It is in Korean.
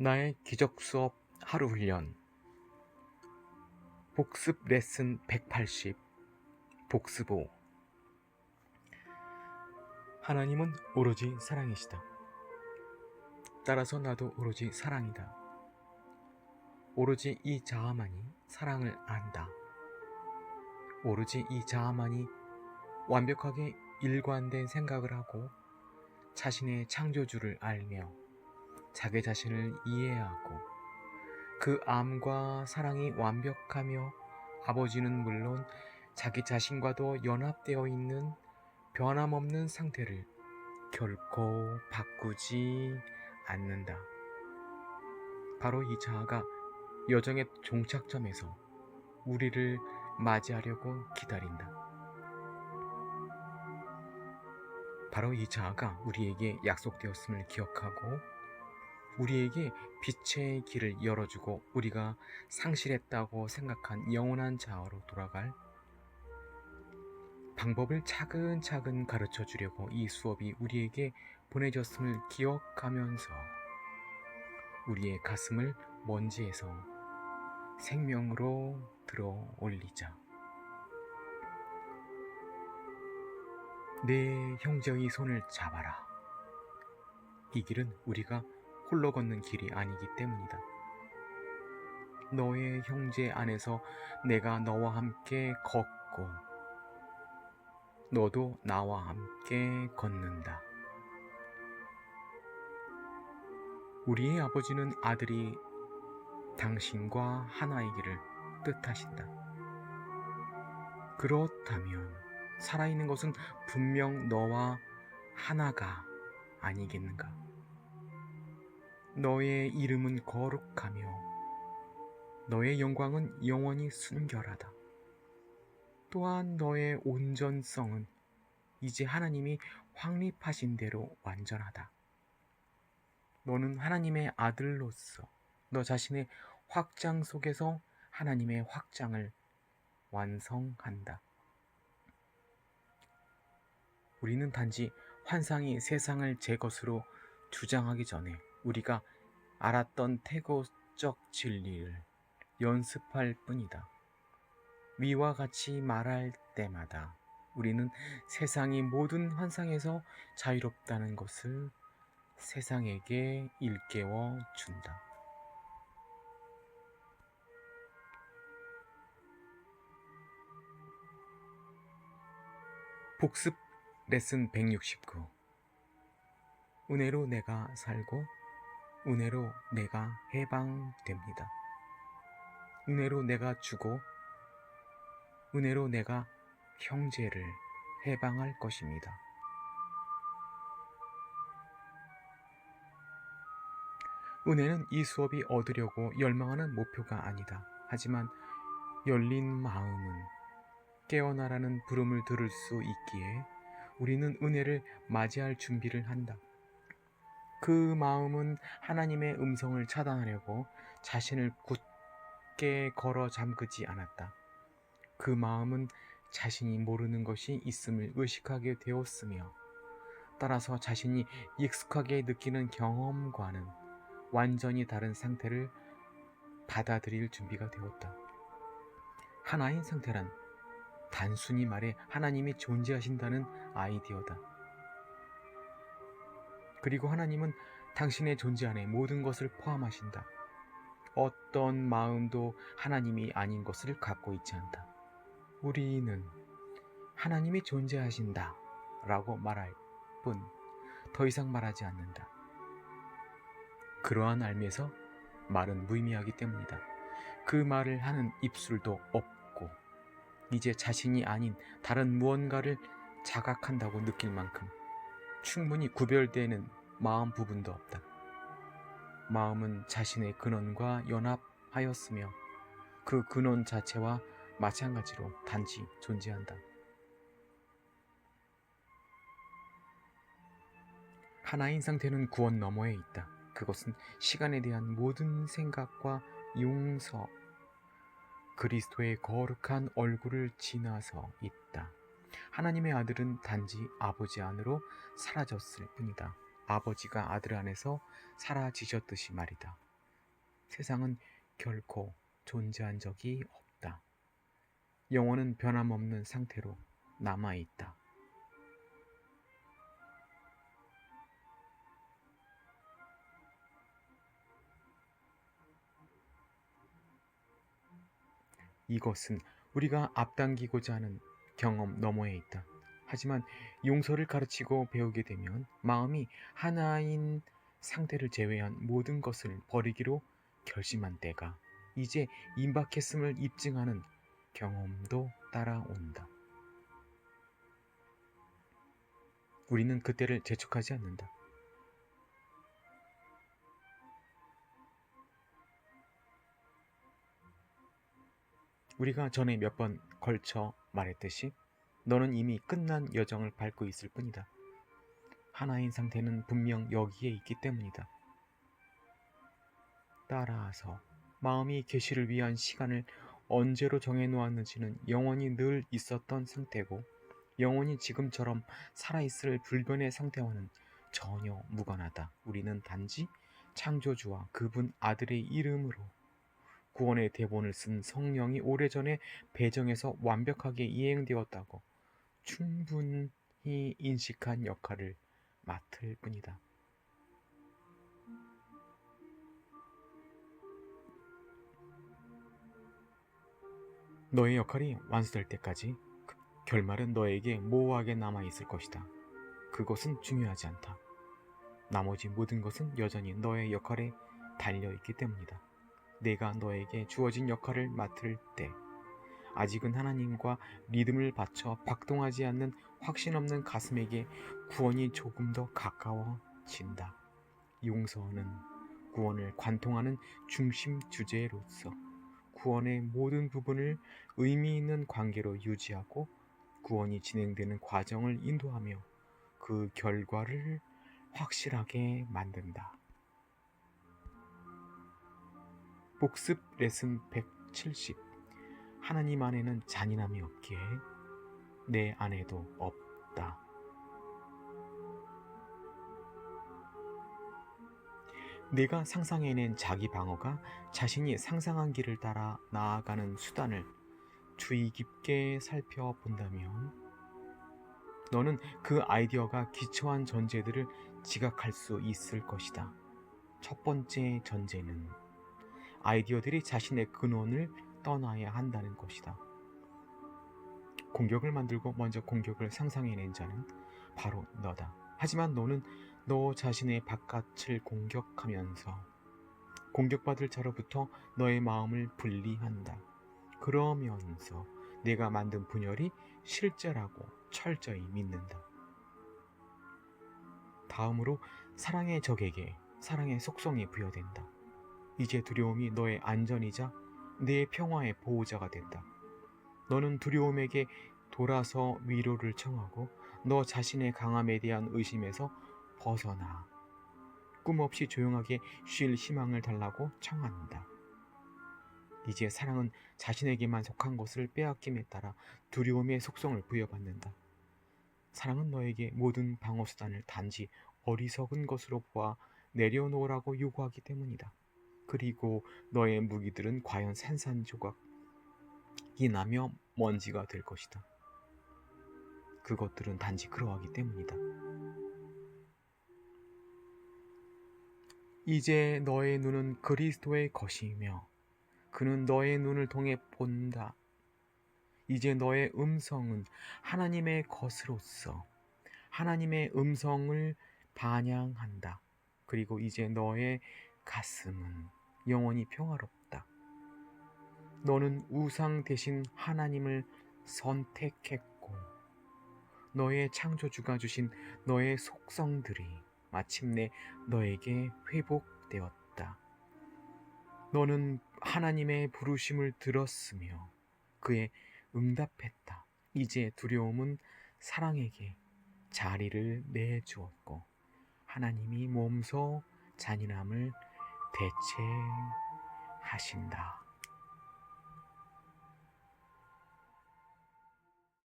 나의 기적 수업 하루 훈련 복습 레슨 180 복습 5 하나님은 오로지 사랑이시다. 따라서 나도 오로지 사랑이다. 오로지 이 자아만이 사랑을 안다. 오로지 이 자아만이 완벽하게 일관된 생각을 하고 자신의 창조주를 알며 자기 자신을 이해하고 그 암과 사랑이 완벽하며 아버지는 물론 자기 자신과도 연합되어 있는 변함없는 상태를 결코 바꾸지 않는다. 바로 이 자아가 여정의 종착점에서 우리를 맞이하려고 기다린다. 바로 이 자아가 우리에게 약속되었음을 기억하고 우리에게 빛의 길을 열어주고 우리가 상실했다고 생각한 영원한 자아로 돌아갈 방법을 차근차근 가르쳐 주려고 이 수업이 우리에게 보내졌음을 기억하면서 우리의 가슴을 먼지에서 생명으로 들어 올리자. 내 형제의 손을 잡아라. 이 길은 우리가 홀로 걷는 길이 아니기 때문이다. 너의 형제 안에서 내가 너와 함께 걷고 너도 나와 함께 걷는다. 우리의 아버지는 아들이 당신과 하나이기를 뜻하신다. 그렇다면 살아있는 것은 분명 너와 하나가 아니겠는가? 너의 이름은 거룩하며 너의 영광은 영원히 순결하다. 또한 너의 온전성은 이제 하나님이 확립하신 대로 완전하다. 너는 하나님의 아들로서 너 자신의 확장 속에서 하나님의 확장을 완성한다. 우리는 단지 환상이 세상을 제 것으로 주장하기 전에 우리가 알았던 태고적 진리를 연습할 뿐이다. 위와 같이 말할 때마다 우리는 세상이 모든 환상에서 자유롭다는 것을 세상에게 일깨워 준다. 복습 레슨 169 은혜로 내가 살고 은혜로 내가 해방됩니다. 은혜로 내가 주고 은혜로 내가 형제를 해방할 것입니다. 은혜는 이 수업이 얻으려고 열망하는 목표가 아니다. 하지만 열린 마음은 깨어나라는 부름을 들을 수 있기에 우리는 은혜를 맞이할 준비를 한다. 그 마음은 하나님의 음성을 차단하려고 자신을 굳게 걸어 잠그지 않았다. 그 마음은 자신이 모르는 것이 있음을 의식하게 되었으며 따라서 자신이 익숙하게 느끼는 경험과는 완전히 다른 상태를 받아들일 준비가 되었다. 하나인 상태란 단순히 말해 하나님이 존재하신다는 아이디어다. 그리고 하나님은 당신의 존재 안에 모든 것을 포함하신다. 어떤 마음도 하나님이 아닌 것을 갖고 있지 않다. 우리는 하나님이 존재하신다 라고 말할 뿐 더 이상 말하지 않는다. 그러한 알미에서 말은 무의미하기 때문이다. 그 말을 하는 입술도 없고 이제 자신이 아닌 다른 무언가를 자각한다고 느낄 만큼 충분히 구별되는 마음 부분도 없다. 마음은 자신의 근원과 연합하였으며 그 근원 자체와 마찬가지로 단지 존재한다. 하나인 상태는 구원 너머에 있다. 그것은 시간에 대한 모든 생각과 용서, 그리스도의 거룩한 얼굴을 지나서 있다. 하나님의 아들은 단지 아버지 안으로 사라졌을 뿐이다. 아버지가 아들 안에서 사라지셨듯이 말이다. 세상은 결코 존재한 적이 없다. 영혼은 변함없는 상태로 남아 있다. 이것은 우리가 앞당기고자 하는 경험 너머에 있다. 하지만 용서를 가르치고 배우게 되면 마음이 하나인 상태를 제외한 모든 것을 버리기로 결심한 때가 이제 임박했음을 입증하는 경험도 따라온다. 우리는 그때를 재촉하지 않는다. 우리가 전에 몇 번 걸쳐 말했듯이 너는 이미 끝난 여정을 밟고 있을 뿐이다. 하나인 상태는 분명 여기에 있기 때문이다. 따라서 마음이 계시를 위한 시간을 언제로 정해놓았는지는 영원히 늘 있었던 상태고 영원히 지금처럼 살아있을 불변의 상태와는 전혀 무관하다. 우리는 단지 창조주와 그분 아들의 이름으로 구원의 대본을 쓴 성령이 오래전에 배정해서 완벽하게 이행되었다고 충분히 인식한 역할을 맡을 뿐이다. 너의 역할이 완수될 때까지 그 결말은 너에게 모호하게 남아 있을 것이다. 그것은 중요하지 않다. 나머지 모든 것은 여전히 너의 역할에 달려 있기 때문이다. 내가 너에게 주어진 역할을 맡을 때 아직은 하나님과 리듬을 받쳐 박동하지 않는 확신 없는 가슴에게 구원이 조금 더 가까워진다. 용서는 구원을 관통하는 중심 주제로서 구원의 모든 부분을 의미 있는 관계로 유지하고 구원이 진행되는 과정을 인도하며 그 결과를 확실하게 만든다. 복습 레슨 170 하나님 안에는 잔인함이 없기에 내 안에도 없다. 내가 상상해낸 자기 방어가 자신이 상상한 길을 따라 나아가는 수단을 주의 깊게 살펴본다면 너는 그 아이디어가 기초한 전제들을 지각할 수 있을 것이다. 첫 번째 전제는 아이디어들이 자신의 근원을 떠나야 한다는 것이다. 공격을 만들고 먼저 공격을 상상해낸 자는 바로 너다. 하지만 너는 너 자신의 바깥을 공격하면서 공격받을 자로부터 너의 마음을 분리한다. 그러면서 내가 만든 분열이 실제라고 철저히 믿는다. 다음으로 사랑의 적에게 사랑의 속성이 부여된다. 이제 두려움이 너의 안전이자 내 평화의 보호자가 된다. 너는 두려움에게 돌아서 위로를 청하고 너 자신의 강함에 대한 의심에서 벗어나 꿈없이 조용하게 쉴 희망을 달라고 청한다. 이제 사랑은 자신에게만 속한 것을 빼앗김에 따라 두려움의 속성을 부여받는다. 사랑은 너에게 모든 방어수단을 단지 어리석은 것으로 보아 내려놓으라고 요구하기 때문이다. 그리고 너의 무기들은 과연 산산조각이 나며 먼지가 될 것이다. 그것들은 단지 그러하기 때문이다. 이제 너의 눈은 그리스도의 것이며 그는 너의 눈을 통해 본다. 이제 너의 음성은 하나님의 것으로서 하나님의 음성을 반영한다. 그리고 이제 너의 가슴은 영원히 평화롭다. 너는 우상 대신 하나님을 선택했고, 너의 창조주가 주신 너의 속성들이 마침내 너에게 회복되었다. 너는 하나님의 부르심을 들었으며 그의 응답했다. 이제 두려움은 사랑에게 자리를 내주었고 하나님이 몸소 잔인함을 대체하신다.